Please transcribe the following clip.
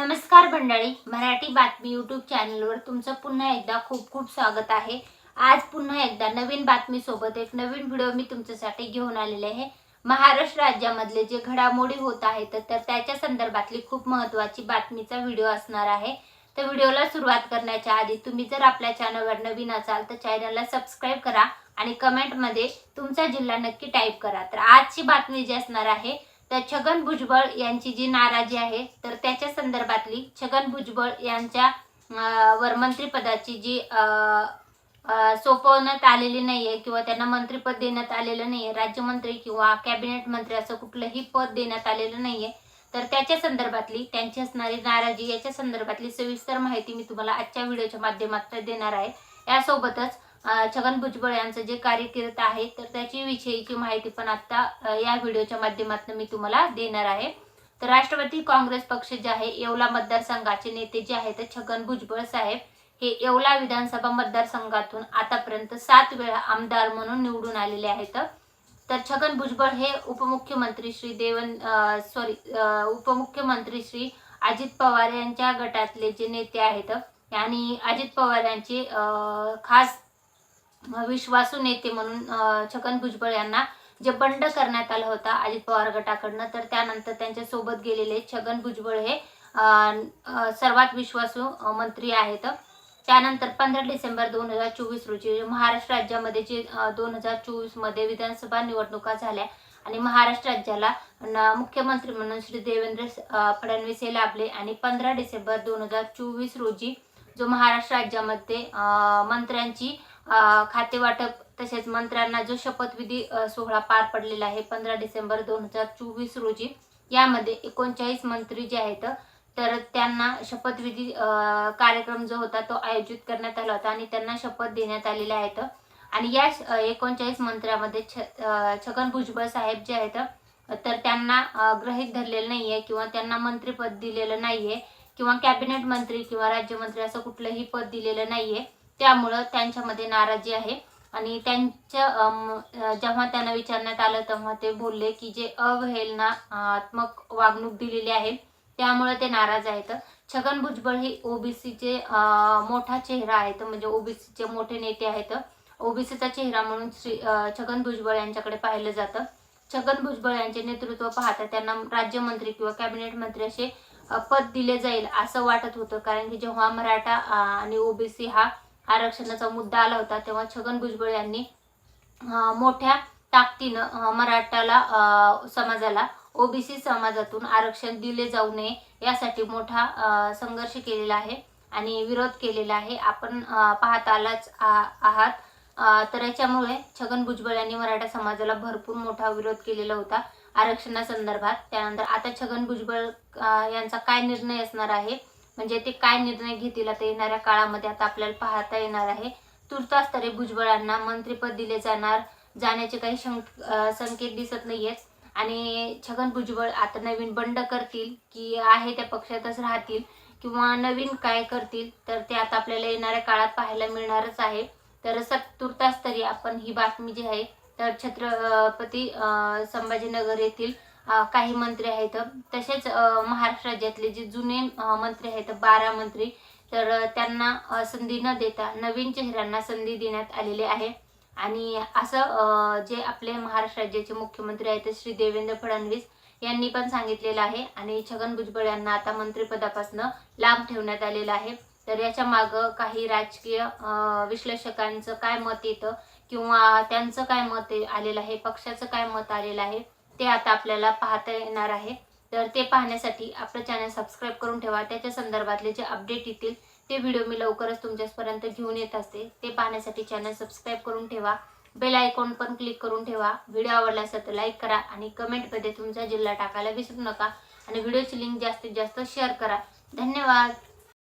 नमस्कार मंडळी मराठी बातमी यूट्यूब चॅनलवर तुमचं पुन्हा एकदा खूप खूप स्वागत आहे. आज पुन्हा एकदा नवीन बातमीसोबत एक नवीन व्हिडिओ मी तुमच्यासाठी घेऊन आलेले आहे. महाराष्ट्र राज्यामधले जे घडामोडी होत आहेत तर त्याच्या संदर्भातली खूप महत्त्वाची बातमीचा व्हिडिओ असणार आहे. तर व्हिडिओला सुरुवात करण्याच्या आधी तुम्ही जर आपल्या चॅनलवर नवीन असाल तर चॅनलला सबस्क्राईब करा आणि कमेंटमध्ये तुमचा जिल्हा नक्की टाईप करा. तर आजची बातमी जी असणार आहे तर छगन भुजबळ यांची जी नाराजी आहे तर त्याच्या संदर्भातली छगन भुजबळ यांच्या वर मंत्रिपदाची जी सोपवण्यात आलेली नाही आहे किंवा त्यांना मंत्रिपद देण्यात आलेलं नाही आहे राज्यमंत्री किंवा कॅबिनेट मंत्री असं कुठलंही पद देण्यात आलेलं नाही आहे तर त्याच्या संदर्भातली त्यांची असणारी नाराजी याच्या संदर्भातली सविस्तर माहिती मी तुम्हाला आजच्या व्हिडिओच्या माध्यमात देणार आहे. यासोबतच छगन भुजबळ यांचं जे कार्यकिर्त आहे तर त्याची विषयीची माहिती पण आता या व्हिडिओच्या माध्यमातून मी तुम्हाला देणार आहे. तर राष्ट्रवादी काँग्रेस पक्ष जे आहे येवला मतदारसंघाचे नेते जे आहेत छगन भुजबळ साहेब हे येवला विधानसभा मतदारसंघातून आतापर्यंत सात वेळा आमदार म्हणून निवडून आलेले आहेत. तर छगन भुजबळ हे उपमुख्यमंत्री श्री देवन सॉरी उपमुख्यमंत्री श्री अजित पवार यांच्या गटातले जे नेते आहेत आणि अजित पवार यांचे खास विश्वासू नेते म्हणून छगन भुजबळ यांना जे बंड करण्यात आला होता अजित पवार गटाकडनं तर त्यानंतर त्यांच्यासोबत गेलेले छगन भुजबळ हे सर्वात विश्वासू मंत्री आहेत. त्यानंतर पंधरा डिसेंबर दोन हजार चोवीस रोजी महाराष्ट्र राज्यामध्ये जे दोन हजार चोवीसमध्ये विधानसभा निवडणुका झाल्या आणि महाराष्ट्र राज्याला मुख्यमंत्री म्हणून श्री देवेंद्र फडणवीस हे लाभले आणि पंधरा डिसेंबर दोन हजार चोवीस रोजी जो महाराष्ट्र राज्यामध्ये मंत्र्यांची खाते खातेवाटप तसेच मंत्र्यांना जो शपथविधी सोहळा पार पडलेला आहे पंधरा डिसेंबर दोन हजार चोवीस रोजी यामध्ये एकोणचाळीस मंत्री जे आहेत तर त्यांना शपथविधी कार्यक्रम जो होता तो आयोजित करण्यात आला होता आणि त्यांना शपथ देण्यात आलेल्या आहेत. आणि या एकोणचाळीस मंत्र्यामध्ये छ छगन भुजबळ साहेब जे आहेत तर त्यांना ग्रहित धरलेलं धरलेलं नाहीये किंवा त्यांना मंत्रीपद दिलेलं नाहीये किंवा कॅबिनेट मंत्री किंवा राज्यमंत्री असं कुठलंही पद दिलेलं नाहीये. त्यामुळं त्यांच्यामध्ये नाराजी आहे. आणि त्यांच्या जेव्हा त्यांना विचारण्यात आलं तेव्हा ते बोलले की जे अवहेलनात्मक वागणूक दिलेली आहे त्यामुळे ते नाराज आहेत. छगन भुजबळ हे ओबीसीचे मोठा चेहरा आहेत म्हणजे ओबीसीचे मोठे नेते आहेत. ओबीसीचा चेहरा म्हणून श्री छगन भुजबळ यांच्याकडे पाहिलं जातं. छगन भुजबळ यांचे नेतृत्व पाहता त्यांना राज्यमंत्री किंवा कॅबिनेट मंत्री असे पद दिले जाईल असं वाटत होतं. कारण की जेव्हा मराठा आणि ओबीसी हा आरक्षणाचा मुद्दा आला होता तेव्हा छगन भुजबळ यांनी मोठ्या ताकदीनं मराठाला समाजाला ओबीसी समाजातून आरक्षण दिले जाऊ नये यासाठी मोठा संघर्ष केलेला आहे आणि विरोध केलेला आहे. आपण पाहत आलाच आहात. तर याच्यामुळे छगन भुजबळ यांनी मराठा समाजाला भरपूर मोठा विरोध केलेला होता आरक्षणासंदर्भात. त्यानंतर आता छगन भुजबळ यांचा काय निर्णय असणार आहे? म्हणजे ते काय निर्णय घेतील आता येणाऱ्या काळामध्ये आता आपल्याला पाहता येणार आहे. तुर्तास तरी भुजबळांना मंत्रिपद दिले जाणार. जाण्याचे काही संकेत दिसत नाहीयेत. आणि छगन भुजबळ आता नवीन बंड करतील की आहे त्या पक्षातच राहतील किंवा नवीन काय करतील तर ते आता आपल्याला येणाऱ्या काळात पाहायला मिळणारच आहे. तर तुर्तास तरी आपण ही बातमी जी आहे तर छत्रपती संभाजीनगर येथील काही मंत्री आहेत. तसेच महाराष्ट्र राज्यातले जे जुने मंत्री आहेत बारा मंत्री तर त्यांना संधी न देता नवीन चेहऱ्यांना संधी देण्यात आलेली आहे. आणि असं जे आपले महाराष्ट्र राज्याचे मुख्यमंत्री आहेत श्री देवेंद्र फडणवीस यांनी पण सांगितलेलं आहे. आणि छगन भुजबळ यांना आता मंत्रिपदापासून लांब ठेवण्यात आलेलं आहे. तर याच्या मागं काही राजकीय विश्लेषकांचं काय मत येतं? किंवा त्यांचं काय मत आलेलं आहे? पक्षाचं काय मत आलेलं आहे? ते आता आपल्याला पाहता येणार आहे. तर ते पाहण्यासाठी आपलं चॅनल सबस्क्राईब करून ठेवा. त्याच्या संदर्भातले जे अपडेट येतील ते व्हिडिओ मी लवकरच तुमच्यापर्यंत घेऊन येत असते. ते पाहण्यासाठी चॅनल सबस्क्राईब करून ठेवा. बेल आयकॉन पण क्लिक करून ठेवा. व्हिडिओ आवडला असेल तर लाईक करा आणि कमेंटमध्ये तुमचा जिल्हा टाकायला विसरू नका. आणि व्हिडिओची लिंक जास्तीत जास्त शेअर करा. धन्यवाद.